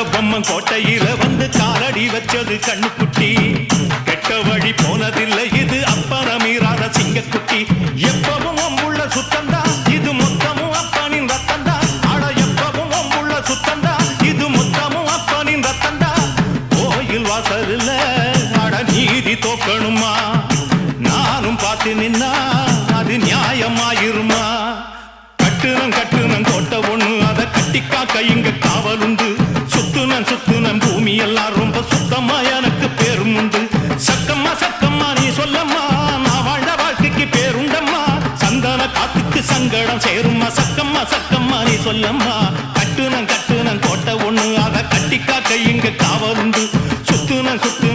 கட்டபொம்மன் கோட்டையில வந்து காலடி வச்சது கண்ணுக்குட்டி. கெட்ட வழி போனதில்லை இது அப்பறமீறாத சிங்கக்குட்டி. எப்பவும் அம்புள்ள சுத்தந்தா இது மொத்தமும் அப்பனின் ரத்தந்தா. அட எப்பவும் அம்புள்ள சுத்தந்தா இது மொத்தமும் அப்பனின் ரத்தந்தா. கோயில் வாசல்ல அட நீதி தோக்கணுமா? நானும் பார்த்து நின்னா அது நியாயமாயிருமா? கட்டுனம் கட்டுனம் கோட்டை ஒண்ணு அதை கட்டிக்கா கைங்க காவலுண்டு. சுத்துன பூமி எல்லாம் ரொம்ப சுத்தமா எனக்கு பேரும் உண்டு. சக்கம்மா சக்கம்மா நீ சொல்லம்மா. நான் வாழ்ந்த வாழ்க்கைக்கு பேருண்டம்மா. சந்தன காத்துக்கு சங்கடம் சேரும்மா. சக்கம்மா சக்கம்மா நீ சொல்லம்மா. கட்டுனம் கட்டுனம் கோட்டை ஒண்ணு. அதை கட்டிக்கா கையுங்க காவலுண்டு சுத்துன சுத்து